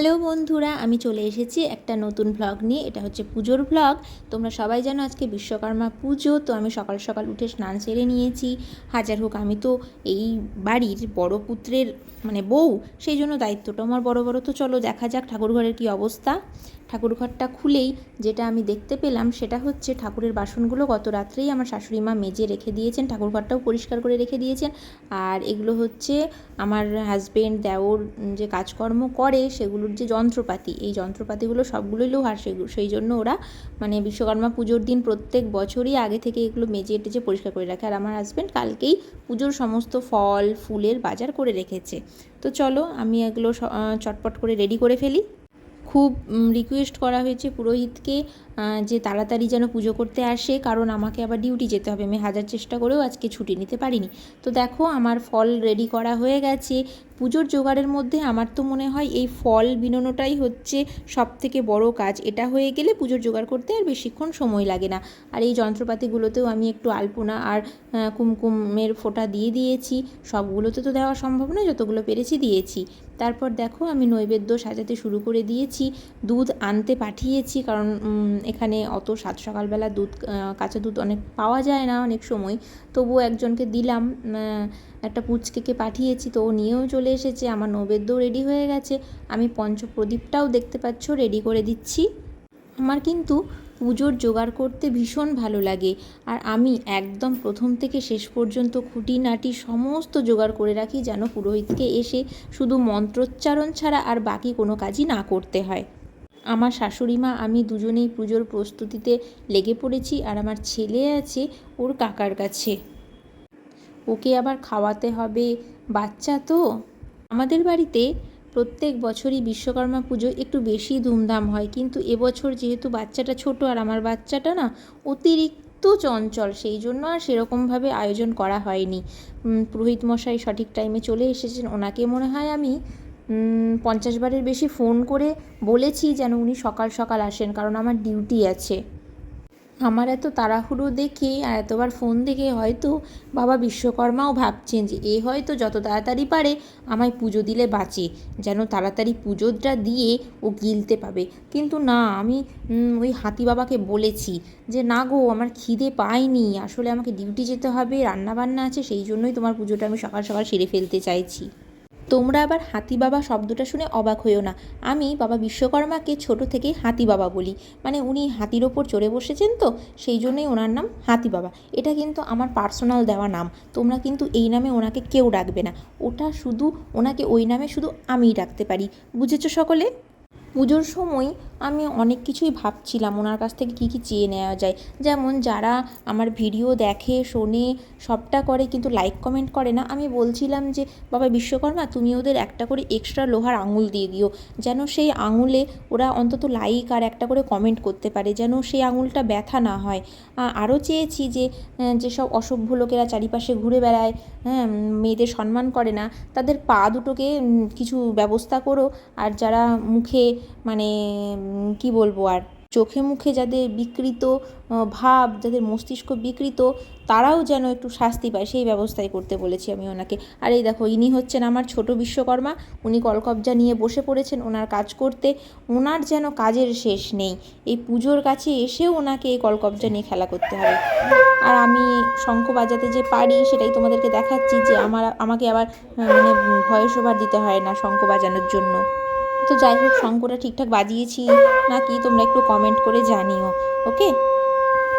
Hello বন্ধুরা, আমি চলে এসেছি একটা নতুন ভ্লগ নিয়ে। এটা হচ্ছে পুজোর ভ্লগ তোমরা সবাই জানো আজকে বিশ্বকর্মা পুজো, তো আমি সকাল সকাল উঠে স্নান সেরে নিয়েছি। হাজার হোক, আমি তো এই বাড়ির বড় পুত্রের মানে বউ, সেই জন্য দায়িত্বটা আমার বড় বড়। তো চলো দেখা যাক ঠাকুরঘরের কী অবস্থা। ঠাকুরঘরটা খুলেই যেটা আমি দেখতে পেলাম সেটা হচ্ছে ঠাকুরের বাসনগুলো গত রাত্রেই আমার শাশুড়ি মা মেজে রেখে দিয়েছেন, ঠাকুরঘরটাও পরিষ্কার করে রেখে দিয়েছেন। আর এগুলো হচ্ছে আমার হাজবেন্ড দেওর যে কাজকর্ম করে সেগুলোর যে যন্ত্রপাতি, এই যন্ত্রপাতিগুলো সবগুলোই লোহার সেগুলো সেই জন্য ওরা মানে বিশ্বকর্মা পুজোর দিন প্রত্যেক বছরই আগে থেকে এগুলো মেজে টেজে পরিষ্কার করে রাখে। আর আমার হাজব্যান্ড কালকেই পুজোর সমস্ত ফল, ফুলের বাজার করে রেখেছে। তো চলো, আমি এগুলো চটপট করে রেডি করে ফেলি। খুব রিকোয়েস্ট করা হয়েছে পুরোহিতকে যে তাড়াতাড়ি যেন পুজো করতে আসে, কারণ আমাকে আবার ডিউটি যেতে হবে। আমি হাজার চেষ্টা করেও আজকে ছুটি নিতে পারিনি। তো দেখো, আমার ফল রেডি করা হয়ে গেছে। পুজোর জোগাড়ের মধ্যে আমার তো মনে হয় এই ফল বিনোনোটাই হচ্ছে সব থেকে বড় কাজ। এটা হয়ে গেলে পুজোর জোগাড় করতে আর বেশিক্ষণ সময় লাগে না। আর এই যন্ত্রপাতিগুলোতেও আমি একটু আলপনা আর কুমকুমের ফোঁটা দিয়ে দিয়েছি। সবগুলোতে তো দেওয়া সম্ভব নয়, যতগুলো পেরেছি দিয়েছি। তারপর দেখো আমি নৈবেদ্য সাজাতে শুরু করে দিয়েছি, দুধ আনতে পাঠিয়েছি কারণ এখানে অত সাত সকালবেলা দুধ কাঁচা দুধ অনেক পাওয়া যায় না অনেক সময়। তবুও একজনকে দিলাম একটা পুচকেকে পাঠিয়েছি, তো ও নিয়েও চলে এসেছে। আমার নৈবেদ্যও রেডি হয়ে গেছে। আমি পঞ্চপ্রদীপটাও দেখতে পাচ্ছ রেডি করে দিচ্ছি। আমার কিন্তু পুজোর জোগাড় করতে ভীষণ ভালো লাগে। আর আমি একদম প্রথম থেকে শেষ পর্যন্ত খুঁটিনাটি সমস্ত জোগাড় করে রাখি যেন পুরোহিতকে এসে শুধু মন্ত্রোচ্চারণ ছাড়া আর বাকি কোনো কাজই না করতে হয়। আমার শাশুড়ি মা, আমি দুজনেই পুজোর প্রস্তুতিতে লেগে পড়েছি আর আমার ছেলে আছে ওর কাকার কাছে। ওকে আবার খাওয়াতে হবে? বাচ্চা তো। আমাদের বাড়িতে প্রত্যেক বছরই বিশ্বকর্মা পুজো একটু বেশি ধুমধাম হয়। কিন্তু এবছর যেহেতু বাচ্চাটা ছোট আর আমার বাচ্চাটা না অতিরিক্ত চঞ্চল, সেই জন্য আর সেরকমভাবে আয়োজন করা হয়নি। পুরোহিত মশাই সঠিক টাইমে চলে এসেছেন। ওনাকে মনে হয় আমি পঞ্চাশ বারের বেশি ফোন করে বলেছি যেন উনি সকাল সকাল আসেন, কারণ আমার ডিউটি আছে। আমার এত তাড়াহুড়ো দেখে আর এতবার ফোন দেখে হয়তো বাবা বিশ্বকর্মাও ভাবছেন যে এ হয়তো যত তাড়াতাড়ি পারে আমায় পুজো দিলে বাঁচে, যেন তাড়াতাড়ি পুজোটা দিয়ে ও গিলতে পাবে। কিন্তু না, আমি ওই হাতি বাবাকে বলেছি যে, না গো, আমার খিদে পাইনি আসলে আমাকে ডিউটি যেতে হবে রান্না বান্না আছে, সেই জন্যই তোমার পুজোটা আমি সকাল সকাল সেরে ফেলতে চাইছি। তোমরা আবার হাতি বাবা শব্দটা শুনে অবাক হইও না। আমি বাবা বিশ্বকর্মাকে ছোট থেকে হাতি বাবা বলি। মানে উনি হাতির ওপর চড়ে বসেছেন তো, সেই জন্যই ওনার নাম হাতি বাবা। এটা কিন্তু আমার পার্সোনাল দেওয়া নাম। তোমরা কিন্তু এই নামে ওনাকে কেউ ডাকবে না। ওটা শুধু, ওনাকে ওই নামে শুধু আমিই ডাকতে পারি। বুঝেছ সকলে? পুজোর সময় আমি অনেক কিছুই ভাবছিলাম, ওনার কাছ থেকে কী কী চেয়ে নেওয়া যায়। যেমন যারা আমার ভিডিও দেখে, শোনে, সবটা করে কিন্তু লাইক, কমেন্ট করে না, আমি বলছিলাম যে, বাবা বিশ্বকর্মা, তুমি ওদের একটা করে এক্সট্রা লোহার আঙুল দিয়ে দিও। যেন সেই আঙুলে ওরা অন্তত লাইক আর একটা করে কমেন্ট করতে পারে, যেন সেই আঙুলটা ব্যথা না হয়। আরও চেয়েছি যে যেসব অসভ্য লোকেরা চারিপাশে ঘুরে বেড়ায় হ্যাঁ মেয়েদের সম্মান করে না, তাদের পা দুটোকে কিছু ব্যবস্থা করো। আর যারা মুখে মানে কি বলব আর, চোখে মুখে যাদের বিকৃত ভাব, যাদের মস্তিষ্ক বিকৃত, তারাও যেন একটু শাস্তি পায়, সেই ব্যবস্থাই করতে বলেছি আমি ওনাকে। আর এই দেখো, ইনি হচ্ছেন আমার ছোট বিশ্বকর্মা, উনি কলকবজা নিয়ে বসে পড়েছেন ওনার কাজ করতে, ওনার যেন কাজের শেষ নেই, এই পুজোর কাছে এসেও ওনাকে এই কলকবজা নিয়ে খেলা করতে হবে। আর আমি শঙ্খ বাজাতে যে পারি, সেটাই তোমাদেরকে দেখাচ্ছি যে আমার, আমাকে আবার মানে ভয়েস ওভার দিতে হয় না শঙ্খ বাজানোর জন্য। তো যাই হোক শঙ্কটা ঠিকঠাক বাজিয়েছি। নাকি তোমরা একটু কমেন্ট করে জানিও, ওকে?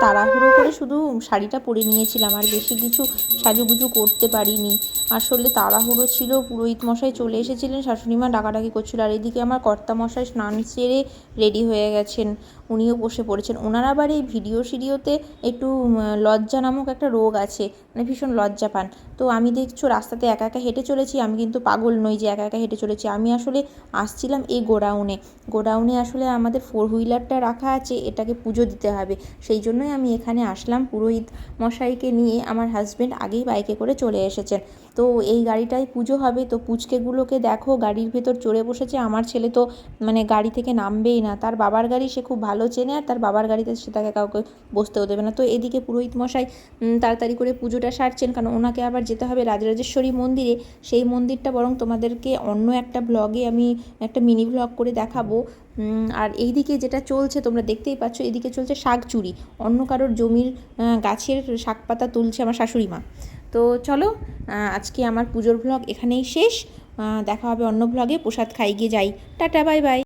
তাড়াহুড়ো করে শুধু শাড়িটা পরে নিয়েছিলাম, আর বেশি কিছু সাজুগুজু করতে পারিনি। আসলে তাড়াহুড়ো ছিল, পুরোহিত মশাই চলে এসেছিলেন শাশুড়ি মা ডাকাডাকি করছিল, আর এদিকে আমার কর্তা মশাই স্নান সেরে রেডি হয়ে গেছেন। উনিও বসে পড়েছেন। ওনার আবার এই ভিডিও সিডিওতে একটু লজ্জা নামক একটা রোগ আছে মানে ভীষণ লজ্জা পান। তো আমি দেখছ রাস্তাতে একা একা হেঁটে চলেছি, আমি কিন্তু পাগল নই যে একা একা হেঁটে চলেছি। আমি আসলে আসছিলাম এই গোডাউনে। গোডাউনে আসলে আমাদের ফোর হুইলারটা রাখা আছে, এটাকে পুজো দিতে হবে। সেই জন্যই আমি এখানে আসলাম। পুরোহিত মশাইকে নিয়ে আমার হাজব্যান্ড আগেই বাইকে করে চলে এসেছেন। তো এই গাড়িটায় পুজো হবে। তো পুচকেগুলোকে দেখো, গাড়ির ভেতর চড়ে বসেছে। আমার ছেলে তো মানে গাড়ি থেকে নামবেই না। তার বাবার গাড়ি সে খুব ভালো চেনে আর তার বাবার গাড়িতে সে তাকে কাউকে বসতেও দেবে না। তো এদিকে পুরোহিত মশাই তাড়াতাড়ি করে পুজোটা সারছেন। কারণ ওনাকে আবার যেতে হবে রাজরাজেশ্বরী মন্দিরে। সেই মন্দিরটা বরং তোমাদেরকে অন্য একটা ব্লগে আমি একটা মিনি ব্লগ করে দেখাবো। আর এইদিকে যেটা চলছে, তোমরা দেখতেই পাচ্ছ, এদিকে চলছে শাক চুরি অন্য কারোর জমির গাছের শাক পাতা তুলছে আমার শাশুড়ি মা। তো চলো আজকে আমার পুজোর ব্লগ এখানেই শেষ। দেখা হবে অন্য ব্লগে প্রসাদ খাই, গিয়ে যাই। Tata, bye bye.